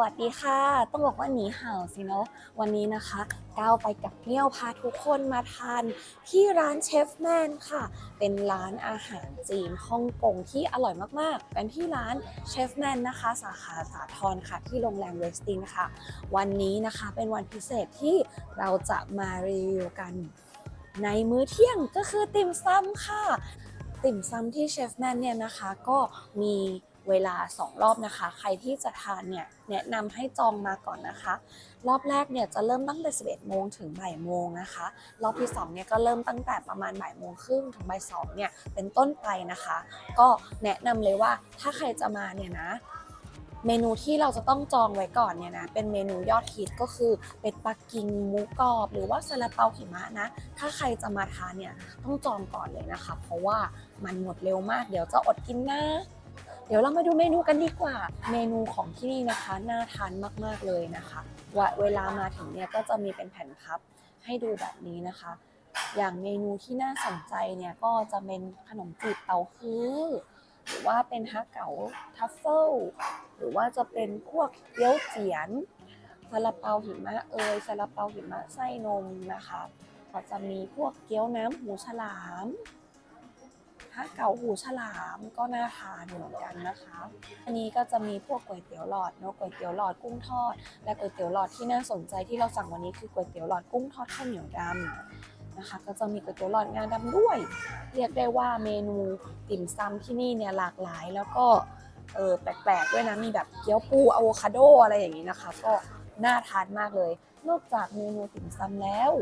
วัสดีค่ะ ต้องบอกว่าหนีห่าวสิเนาะวันนี้นะคะก้าวไปกับเมี่ยวพาทุกคนมาทานที่ร้านเชฟแมนค่ะ เป็นร้านอาหารจีนฮ่องกงที่อร่อยมากๆ เป็นที่ร้านเชฟแมนนะคะ สาขาสาทรค่ะ ที่โรงแรมเวสตินค่ะ วันนี้นะคะเป็นวันพิเศษที่เราจะมารีวิวกัน ในมื้อเที่ยงก็คือติ่มซำค่ะ ติ่มซำที่เชฟแมนเนี่ยนะคะก็มี เวลา 2 รอบนะคะ ใครที่จะทานเนี่ยแนะนำให้จองมาก่อนนะคะ รอบแรกเนี่ยจะเริ่มตั้งแต่ 11 โมงถึงบ่ายโมงนะคะ รอบที่2เนี่ยก็เริ่มตั้งแต่ประมาณบ่ายโมงครึ่งถึงบ่ายสองเนี่ยเป็นต้นไปนะคะ ก็แนะนำเลยว่าถ้าใครจะมาเนี่ยนะเมนูที่เราจะต้องจองไว้ก่อนเนี่ยนะเป็นเมนูยอดฮิตก็คือเป็ดปักกิ่งหมูกรอบ หรือว่าซาลาเปาหิมะนะ ถ้าใครจะมาทานเนี่ยต้องจองก่อนเลยนะคะ เพราะว่ามันหมดเร็วมากเดี๋ยวจะอดกินนะ เดี๋ยวเรามาดูเมนูกันดีกว่า เมนูของที่นี่นะคะ น่าทานมากๆเลยนะคะว่าเวลามาถึงเนี่ยก็จะมีเป็นแผ่นพับให้ดูแบบนี้นะคะ อย่างเมนูที่น่าสนใจเนี่ยก็จะเป็นขนมจีบเตาฮื้อหรือว่าเป็นฮักเก๋าทัฟเฟิลหรือว่าจะเป็นพวกเกี๊ยวเจียนซาลาเปาหิมะเอยซาลาเปาหิมะไส้นมนะคะก็จะมีพวกเกี๊ยวน้ำหูฉลาม ถ้าเก๋าหูฉลามก็น่าทานเหมือนกันนะคะ อันนี้ก็จะมีพวกก๋วยเตี๋ยวหลอดเนาะก๋วยเตี๋ยวหลอดกุ้งทอด และก๋วยเตี๋ยวหลอดที่น่าสนใจที่เราสั่งวันนี้คือก๋วยเตี๋ยวหลอดกุ้งทอดข้าวเหนียวดำนะคะ ก็จะมีก๋วยเตี๋ยวหลอดงาดำด้วย เรียกได้ว่าเมนูติ่มซำที่นี่เนี่ยหลากหลายแล้วก็เออแปลกๆด้วยนะมีแบบเกี๊ยวปูอะโวคาโดอะไรอย่างนี้นะคะ ก็น่าทานมากเลย นอกจากเมนูติ่มซำแล้ว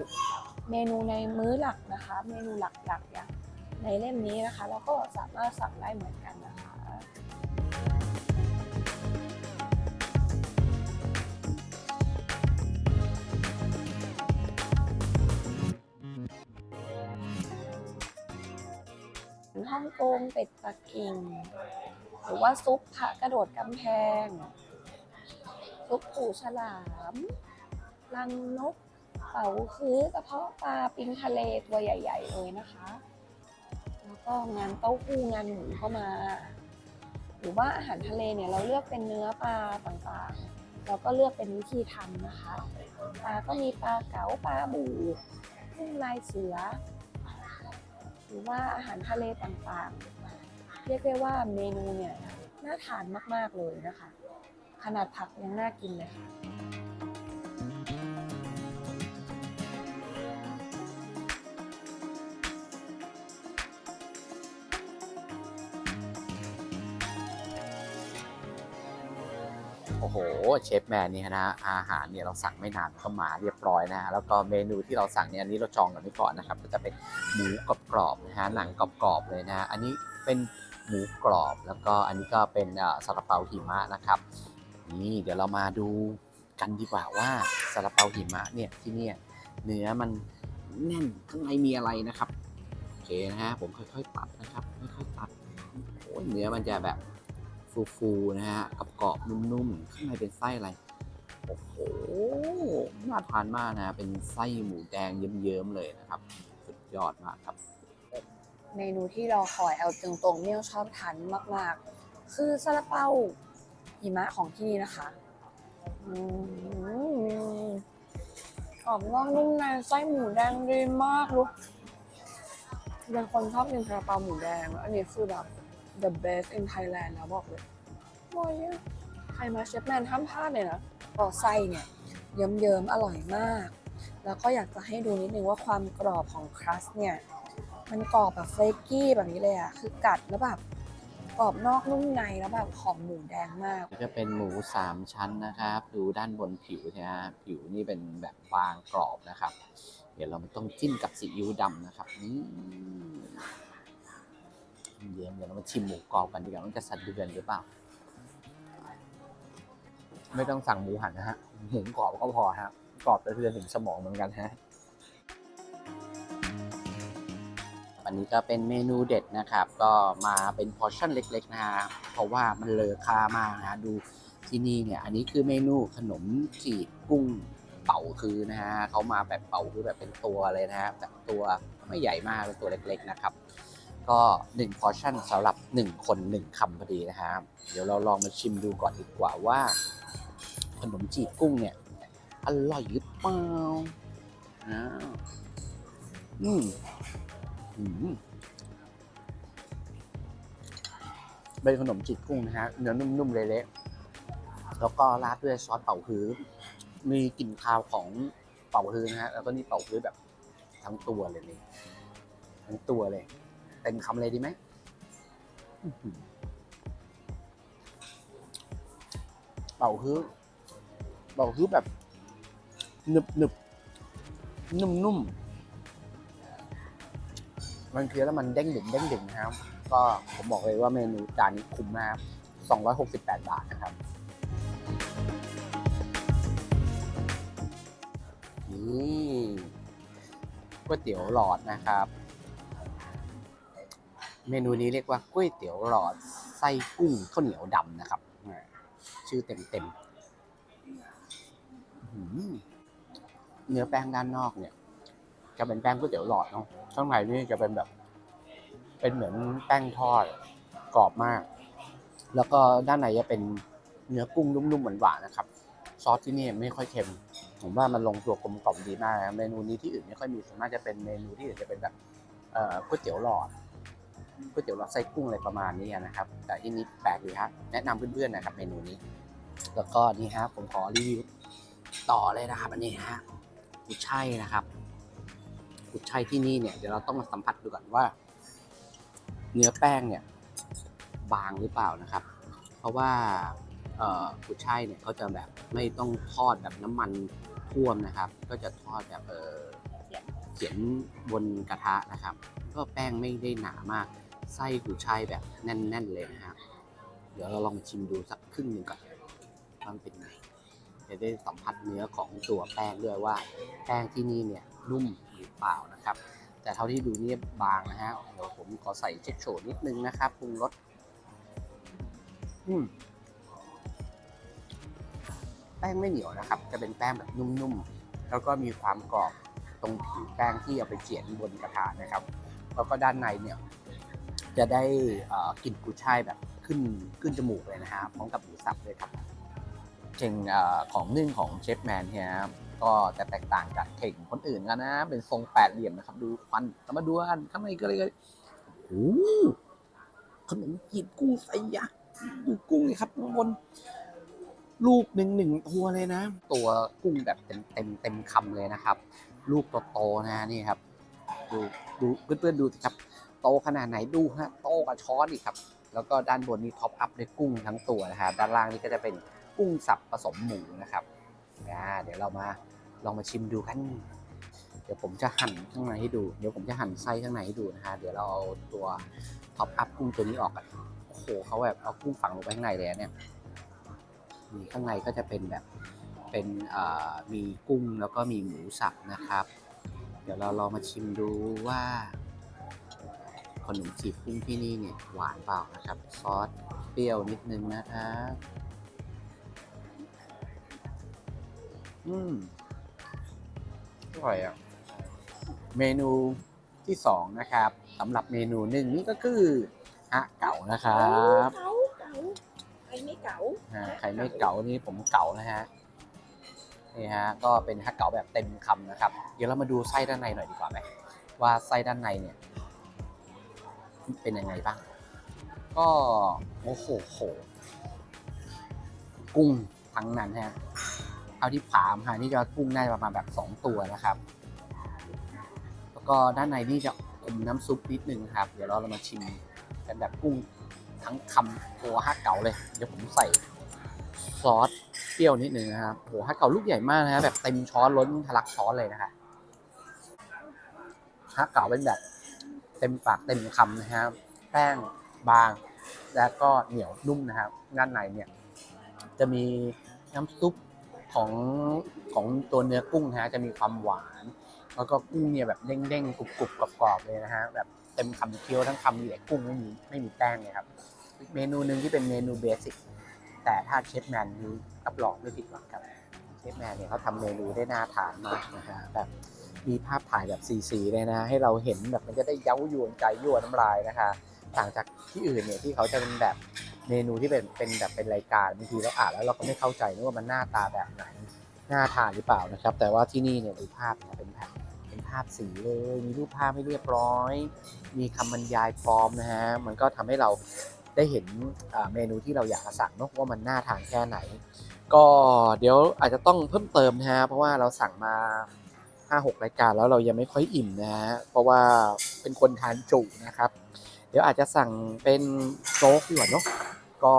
เมนูในมื้อหลักนะคะ เมนูหลักๆอย่าง ในเล่มนี้นะคะ เราก็สามารถสั่งได้เหมือนกันนะคะฮ่องกงเป็ดปักกิ่ง หรือว่าซุปผะกระโดดกำแพง ซุปปูฉลามรังนกเป๋าคือกระเพาะปลาปิงทะเลตัวใหญ่ ๆ เลยนะคะ แล้วก็งานเต้าหู้งานหมูเข้ามา หรือว่าอาหารทะเลเนี่ยเราเลือกเป็นเนื้อปลาต่างๆ เราก็เลือกเป็นวิธีทำนะคะปลาก็มีปลาเก๋าปลาบูกุ้งลายเสือ หรือว่าอาหารทะเลต่างๆ เรียกได้ว่าเมนูเนี่ยน่าทานมากๆเลยนะคะ ขนาดผักยังน่ากินเลยค่ะ เชฟแมนนี่นะอาหารเนี่ยเราสั่งไม่นานก็มาเรียบร้อยนะฮะแล้วก็เมนูที่เราสั่งเนี่ยอันนี้เราจองกันไว้ก่อนนะครับก็จะเป็นหมูกรอบๆนะฮะหนังกรอบๆเลยนะฮะอันนี้เป็นหมูกรอบแล้วก็อันนี้ก็เป็นซาลาเปาหิมะนะครับนี่เดี๋ยวเรามาดูกันดีกว่าว่าซาลาเปาหิมะเนี่ยที่เนี่ยเนื้อมันแน่นข้างในมีอะไรนะครับโอเคนะฮะผมค่อยๆตัดนะครับค่อยๆตัดโอ้ยเนื้อมันจะแบบ ฟูๆนะฮะกับกรอบๆนุ่มๆข้างในเป็นไส้อะไรโอ้โหน่าทานมากนะเป็นไส้หมูแดงเยิ้มๆเลยนะครับ สุดยอดมากครับ เมนูที่รอคอยเอาตรงๆเนี่ยชอบทานมากๆ คือซาลาเปาหิมะของที่นี่นะคะอืมกรอบนอกนุ่มในไส้หมูแดงดีมากลูกเป็นคนชอบกินซาลาเปาหมูแดงแล้วอันนี้คือแบบ the best in Thailand แล้วบอกเลยอร่อยอะใครมาเชฟแมนห้ามพลาดเลยนะต่อไส้เนี่ยเยิ้มๆ อร่อยมาก แล้วก็อยากจะให้ดูนิดนึงว่าความกรอบของครัสเนี่ย มันกรอบแบบเฟรกกี้แบบนี้เลยอะคือกัดแล้วแบบกรอบนอกนุ่มในแล้วแบบหอมหมูแดงมากนี่ก็เป็นหมูสามชั้นนะครับ ดูด้านบนผิวนะฮะผิวนี่เป็นแบบบางกรอบนะครับ เดี๋ยวเราต้องจิ้มกับซีอิ๊วดำนะครับนี่ เยี่ยมเดี๋ยวเรามาชิมหมูกรอบกันดีกว่ามันจะสะเดือนหรือเปล่า ไม่ต้องสั่งหมูหันนะฮะหมูกรอบก็พอฮะกรอบสะเทือนถึงสมองเหมือนกันฮะอันนี้ก็เป็นเมนูเด็ดนะครับ ก็มาเป็นพอร์ชั่นเล็กๆนะฮะเพราะว่ามันเลอค่ามากนะฮะดูที่นี่เนี่ยอันนี้คือเมนูขนมจีบกุ้งเป่าคือนะฮะเขามาแบบเป่าคือแบบเป็นตัวเลยนะฮะแบบตัวไม่ใหญ่มากเป็นตัวเล็กๆนะครับ ก็1พอร์ชั่นสำหรับ 1 คน 1คำพอดีนะฮะเดี๋ยวเราลองมาชิมดูก่อนดีกว่าว่า ขนมจีบกุ้งเนี่ยอร่อยหรือเปล่าอ้าวอืมอืมเป็นขนมจีบกุ้งนะฮะเนื้อนุ่มๆเละๆแล้วก็ราดด้วยซอสเป่าฮื้อมีกลิ่นคาวของเป่าฮื้อนะฮะแล้วก็นี่เป่าฮื้อแบบทั้งตัวเลยนี่ทั้งตัวเลย เต็มคำเลยดีไหมเป่าฮื้อเป่าฮื้อแบบหนึบหนึบนุ่มนุ่มมันเคี้ยวแล้วมันเด้งดึงเด้งดึงนะครับ ก็ผมบอกเลยว่าเมนูจานนี้คุ้มมาก268 บาทนะครับนี่ก๋วยเตี๋ยวหลอดนะครับ เมนูนี้เรียกว่าก๋วยเตี๋ยวหลอดไส้กุ้งข้าวเหนียวดำนะครับ ชื่อเต็มเต็มเนื้อแป้งด้านนอกเนี่ย จะเป็นแป้งก๋วยเตี๋ยวหลอดเนาะข้างในนี่จะเป็นแบบ เป็นเหมือนแป้งทอดกรอบมาก แล้วก็ด้านในจะเป็นเนื้อกุ้งนุ่มๆหวานๆนะครับ ซอสที่นี่ไม่ค่อยเค็ม ผมว่ามันลงตัวกลมกล่อมดีมาก เมนูนี้ที่อื่นไม่ค่อยมีส่วนมากจะเป็นเมนูที่อื่นจะเป็นแบบก๋วยเตี๋ยวหลอด ก๋วยเตี๋ยวหลอดไส้กุ้งอะไรประมาณนี้นะครับ แต่ที่นี้แปลกดีฮะแนะนำเพื่อนๆนะครับเมนูนี้ แล้วก็นี่ฮะผมขอรีวิวต่อเลยนะครับ อันนี้ฮะกุช่ายนะครับกุช่ายที่นี่เนี่ยเดี๋ยวเราต้องมาสัมผัสดูก่อนว่า เนื้อแป้งเนี่ยบางหรือเปล่านะครับ เพราะว่ากุช่ายเนี่ยเขาจะแบบไม่ต้องทอดแบบน้ำมันท่วมนะครับ ก็จะทอดแบบเออเขียนบนกระทะนะครับ ก็แป้งไม่ได้หนามาก ไส้กุยช่ายแบบแน่น ๆ เลยนะครับเดี๋ยวเราลองมาชิมดูสักครึ่งหนึ่งก่อนว่ามันเป็นไงจะได้สัมผัสเนื้อของตัวแป้งด้วยว่า แป้งที่นี่เนี่ยนุ่มหรือเปล่านะครับ แต่เท่าที่ดูเนี่ยบางนะฮะเดี๋ยวผมขอใส่เช็คโชว์นิดนึงนะครับปรุงรสอืมแป้งไม่เหนียวนะครับ จะเป็นแป้งแบบนุ่มๆ แล้วก็มีความกรอบตรงผิวแป้งที่เอาไปเจียนบนกระทะนะครับ แล้วก็ด้านในเนี่ย จะได้กลิ่นกุยช่ายแบบขึ้นขึ้นจมูกเลยนะฮะพร้อมกับหมูสับด้วยครับเข่งของนึ่งของเชฟแมนเนี่ยนะครับก็จะแตกต่างจากเข่งคนอื่นกันนะ เป็นทรงแปดเหลี่ยมนะครับ ดูควันเรามาดูกันข้างในก็เลยโอ้ขนมจีบกุ้งไซยักษ์ดูกุ้งเลยครับข้างบนลูกหนึ่งหนึ่งตัวเลยนะ ตัวกุ้งแบบเต็มเต็มเต็มคำเลยนะครับ ลูกโตๆนะนี่ครับ ดูดูเพื่อนๆดูสิครับ โตขนาดไหนดูฮะโตกว่าช้อนอีกครับ แล้วก็ด้านบนนี่ท็อปอัพด้วยกุ้งทั้งตัวนะฮะด้านล่างนี่ก็จะเป็นกุ้งสับผสมหมูนะครับเดี๋ยวเรามาลองมาชิมดูกัน เดี๋ยวผมจะหั่นข้างในให้ดู เดี๋ยวผมจะหั่นไส้ข้างในให้ดูนะฮะเดี๋ยวเราเอาตัวท็อปอัพกุ้งตัวนี้ออกกันโอ้โหเขาแบบเอากุ้งฝังลงไปข้างในเลยเนี่ยนี่ข้างในก็จะเป็นแบบเป็นมีกุ้งแล้วก็มีหมูสับนะครับ เดี๋ยวเราลองมาชิมดูว่า ขนมจีบกุ้งที่นี่เนี่ยหวานเปล่านะครับ ซอสเปรี้ยวนิดนึงนะครับอืมอร่อยอะ เมนูที่สองนะครับสำหรับเมนูหนึ่งนี่ก็คือฮะเก๋านะครับเก๋าเก๋าใครไม่เก๋าอ่าใครไม่เก๋านี่ผมเก๋านะฮะนี่ฮะก็เป็นฮะเก๋าแบบเต็มคำนะครับ เดี๋ยวเรามาดูไส้ด้านในหน่อยดีกว่าไหมว่าไส้ด้านในเนี่ย เป็นยังไงบ้าง ก็โอ้โหโห กุ้งทั้งนั้นฮะเอาที่ผามฮะนี่จะกุ้งได้ประมาณแบบสองตัวนะครับ แล้วก็ด้านในนี่จะอมน้ำซุปนิดนึงครับ เดี๋ยวเราเรามาชิมกันแบบกุ้งทั้งคำตัวฮักเก๋าเลย เดี๋ยวผมใส่ซอสเปรี้ยวนิดนึงนะครับโหฮักเก๋าลูกใหญ่มากนะฮะแบบเต็มช้อนล้นทะลักช้อนเลยนะคะฮักเก๋าเป็นแบบ เต็มปากเต็มคำนะครับ แป้งบาง แล้วก็เหนียวนุ่มนะครับด้านในเนี่ยจะมีน้ำซุปของของตัวเนื้อกุ้งนะฮะจะมีความหวาน แล้วก็กุ้งเนี่ยแบบเด้งๆกรุบๆกรอบๆเลยนะฮะแบบเต็มคำเคี้ยวทั้งคำมีแต่กุ้งไม่มีไม่มีแป้งเลยครับ เมนูหนึ่งที่เป็นเมนูเบสิกแต่ถ้าเชฟแมนนี้รับรองไม่ผิดหวังครับเชฟแมนเนี่ยเขาทำเมนูได้น่าทานมากนะฮะแบบ มีภาพถ่ายแบบสีๆเลยนะ ให้เราเห็นแบบมันจะได้เย้ายวนใจยั่วน้ำลายนะคะ ต่างจากที่อื่นเนี่ยที่เขาจะเป็นแบบเมนูที่เป็นเป็นแบบเป็นรายการบางทีเราอ่านแล้วเราก็ไม่เข้าใจนะว่ามันหน้าตาแบบไหนหน่าทานหรือเปล่านะครับ แต่ว่าที่นี่เนี่ยดูภาพเนี่ยเป็นแผ่นเป็นภาพสีเลย มีรูปภาพให้เรียบร้อย มีคำบรรยายพร้อมนะฮะมันก็ทำให้เราได้เห็นเมนูที่เราอยากสั่งเนอะว่ามันน่าทานแค่ไหน ก็เดี๋ยวอาจจะต้องเพิ่มเติมนะฮะเพราะว่าเราสั่งมา 5-6รายการแล้วเรายังไม่ค่อยอิ่มนะฮะเพราะว่าเป็นคนทานจุนะครับ เดี๋ยวอาจจะสั่งเป็นโจ๊กดีกว่าเนาะก็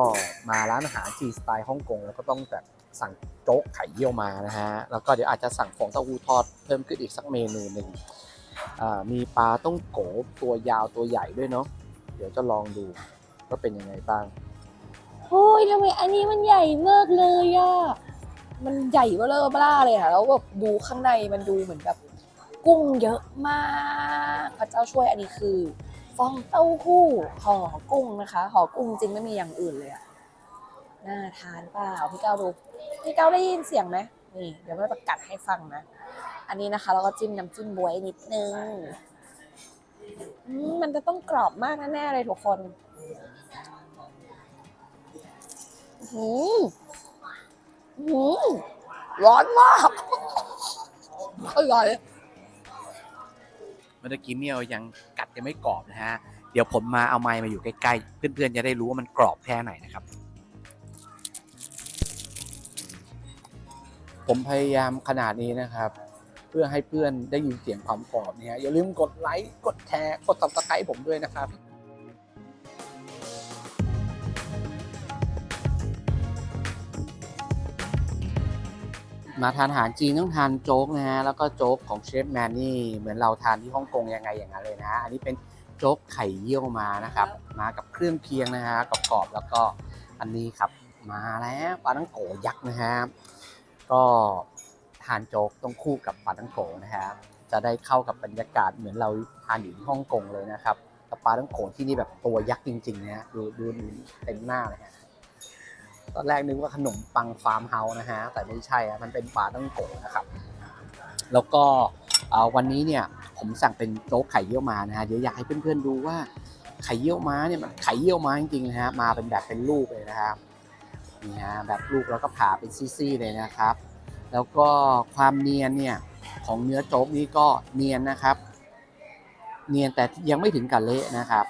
มาร้านอาหารจีสไตล์ฮ่องกงแล้วก็ต้องแบบสั่งโจ๊กไข่เยี่ยวมานะฮะแล้วก็เดี๋ยวอาจจะสั่งฟองเต้าหู้ทอดเพิ่มขึ้นอีกสักเมนูหนึ่งมีปลาต้องโกตัวยาวตัวใหญ่ด้วยเนาะเดี๋ยวจะลองดูว่าเป็นยังไงบ้างโอ้ยทำไมอันนี้มันใหญ่มากเลยอะ มันใหญ่เบ้อเร่อบ้าเลยอะแล้วแบบดูข้างในมันดูเหมือนแบบ กุ้งเยอะมากพระเจ้าช่วยอันนี้คือฟองเต้าหู้ห่อกุ้งนะคะห่อกุ้งจริงไม่มีอย่างอื่นเลยอะน่าทานเปล่าพี่เก้าดูพี่เก้าได้ยินเสียงไหมนี่ เดี๋ยวแม่ประกัดให้ฟังนะ อันนี้นะคะแล้วก็จิ้มน้ำจิ้มบวยนิดนึงมันจะต้องกรอบมากแน่ๆเลยทุกคนหืมหืม ร้อนมากอร่อยเมื่อกี้เมียวยังกัดยังไม่กรอบนะฮะ เดี๋ยวผมมาเอาไม้มาอยู่ใกล้ๆ เพื่อนๆ จะได้รู้ว่ามันกรอบแค่ไหนนะครับ ผมพยายามขนาดนี้นะครับ เพื่อให้เพื่อนได้ยินเสียงความกรอบเนี่ยอย่าลืมกดไลค์ กดแชร์ กด subscribe ผมด้วยนะครับ มาทานอาหารจีนต้องทานโจ๊กนะฮะแล้วก็โจ๊กของเชฟแมนนี่เหมือนเราทานที่ฮ่องกงยังไงอย่างนั้นเลยนะฮะอันนี้เป็นโจ๊กไข่เยี่ยวมานะครับ มากับเครื่องเคียงนะฮะกรอบๆแล้วก็อันนี้ครับมาแล้วปลาตั้งโกยักษ์นะฮะก็ทานโจ๊กต้องคู่กับปลาตั้งโกนะฮะจะได้เข้ากับบรรยากาศเหมือนเราทานอยู่ที่ฮ่องกงเลยนะครับแต่ปลาตั้งโกที่นี่แบบตัวยักษ์จริงๆนะฮะดูดูดูเต็มหน้าเลยฮะ ตอนแรกนึกว่าขนมปังฟาร์มเฮาส์นะฮะ แต่ไม่ใช่อะมันเป็นปลาตั้งโกนะครับ แล้วก็วันนี้เนี่ยผมสั่งเป็นโจ๊กไข่เยี่ยวม้านะฮะ เดี๋ยวอยากให้เพื่อนๆดูว่าไข่เยี่ยวม้าเนี่ยมันไข่เยี่ยวม้าจริงๆนะฮะ มาเป็นแบบเป็นลูกเลยนะครับนี่ฮะแบบลูกแล้วก็ผ่าเป็นซี่ๆเลยนะครับ แล้วก็ความเนียนเนี่ยของเนื้อโจ๊กนี้ก็เนียนนะครับ เนียนแต่ยังไม่ถึงกับเละนะครับ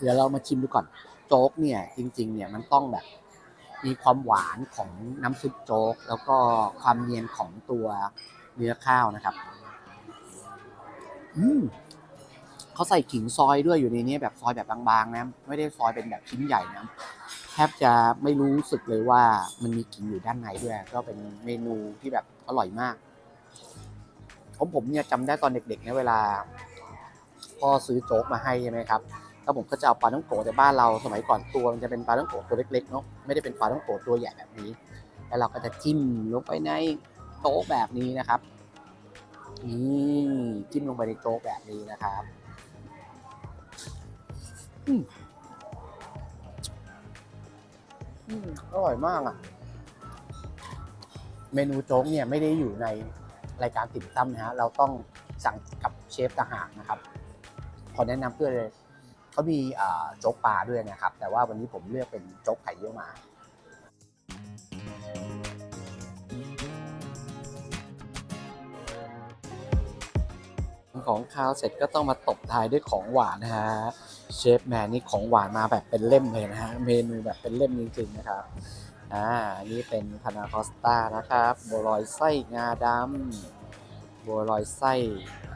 เดี๋ยวเรามาชิมดูก่อนโจ๊กเนี่ยจริง ๆ เนี่ยมันต้องแบบ มีความหวานของน้ำซุปโจ๊ก แล้วก็ความเนียนของตัวเนื้อข้าวนะครับ อืมเขาใส่ขิงซอยด้วยอยู่ในนี้แบบซอยแบบบางๆนะไม่ได้ซอยเป็นแบบชิ้นใหญ่นะแทบจะไม่รู้สึกเลยว่ามันมีขิงอยู่ด้านในด้วย ก็เป็นเมนูที่แบบอร่อยมากผมผมเนี่ยจำได้ตอนเด็กๆเนี่ยเวลาพ่อซื้อโจ๊กมาให้ใช่ไหมครับ แล้วผมก็จะเอาปลาท่องโกะแต่บ้านเราสมัยก่อนตัวมันจะเป็นปลาท่องโกะตัวเล็กๆเนาะไม่ได้เป็นปลาท่องโกะตัวใหญ่แบบนี้ แล้วเราก็จะจิ้มลงไปในโต๊ะแบบนี้นะครับนี่จิ้มลงไปในโจ๊กแบบนี้นะครับอืมอร่อยมากอะ เมนูโจ๊กเนี่ยไม่ได้อยู่ในรายการติ่มซ้ำนะฮะ เราต้องสั่งกับเชฟต่างหากนะครับ ขอแนะนำเพื่อเลย เขามีโจ๊กปลาด้วยนะครับ แต่ว่าวันนี้ผมเลือกเป็นโจ๊กไข่เยี่ยวมาของข้าวเสร็จก็ต้องมาตบท้ายด้วยของหวานนะฮะเชฟแมนนี่ของหวานมาแบบเป็นเล่มเลยนะฮะเมนูแบบเป็นเล่มจริงๆนะครับอ่านนี้เป็นพานาคอสต้านะครับบัวลอยไส้งาดำบัวลอยไส้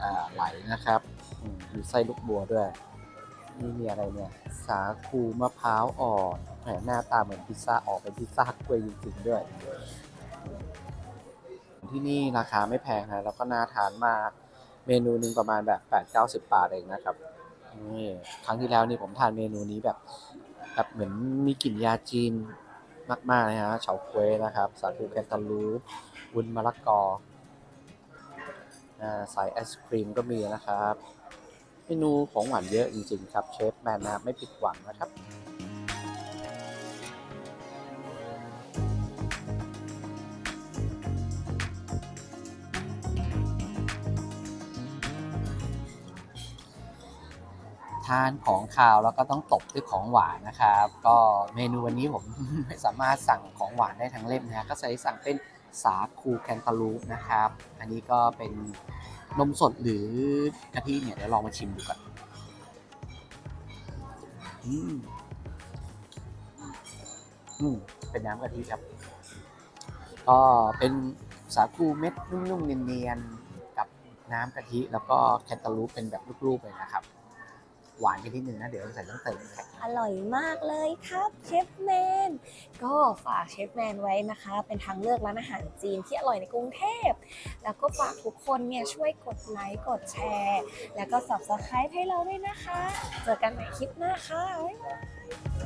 อ่าไหลนะครับอืมมีไส้ลูกบัวด้วย นี่มีอะไรเนี่ย สาคูมะพร้าวอ่อนแหมหน้าตาเหมือนพิซซ่าออกเป็นพิซซ่ากล้วยจริงๆด้วย ที่นี่ราคาไม่แพงนะแล้วก็น่าทานมาก เมนูหนึ่งประมาณแบบ8 9 0 บาทเองนะครับนี่ครั้งที่แล้วนี่ผมทานเมนูนี้แบบแบบเหมือนมีกลิ่นยาจีนมากๆเลยฮะเฉาก๊วยนะครับ สาคูแคนตาลูปวุ้นมะละกออ่าใส่ไอศครีมก็มีนะครับ เมนูของหวานเยอะจริงๆครับเชฟแมนนะครับไม่ผิดหวังนะครับทานของคาวแล้วก็ต้องตบด้วยของหวานนะครับ ก็เมนูวันนี้ผมไม่สามารถสั่งของหวานได้ทั้งเล่มนะก็ใส่สั่งเป็นสาคูแคนตาลูปนะครับ อันนี้ก็เป็น นมสดหรือกะทิเนี่ยเดี๋ยวลองมาชิมดูก่อนอืมอืมเป็นน้ำกะทิครับ ก็เป็นสาคูเม็ดนุ่มๆเนียนๆกับน้ำกะทิแล้วก็แคนตาลูปเป็นแบบลูกๆเลยนะครับ หวานไปนที่หนึ่งนะ เดี๋ยวใส่ต้องเติมอร่อยมากเลยครับเชฟแมน ก็ฝากเชฟแมนไว้นะคะ เป็นทางเลือกร้านอาหารจีนที่อร่อยในกรุงเทพ แล้วก็ฝากทุกคนเนี่ยช่วยกดไลค์ กดแชร์ แล้วก็ subscribe ให้เราด้วยนะคะ เจอกันใหม่คลิปหน้าค่ะบ๊ายบาย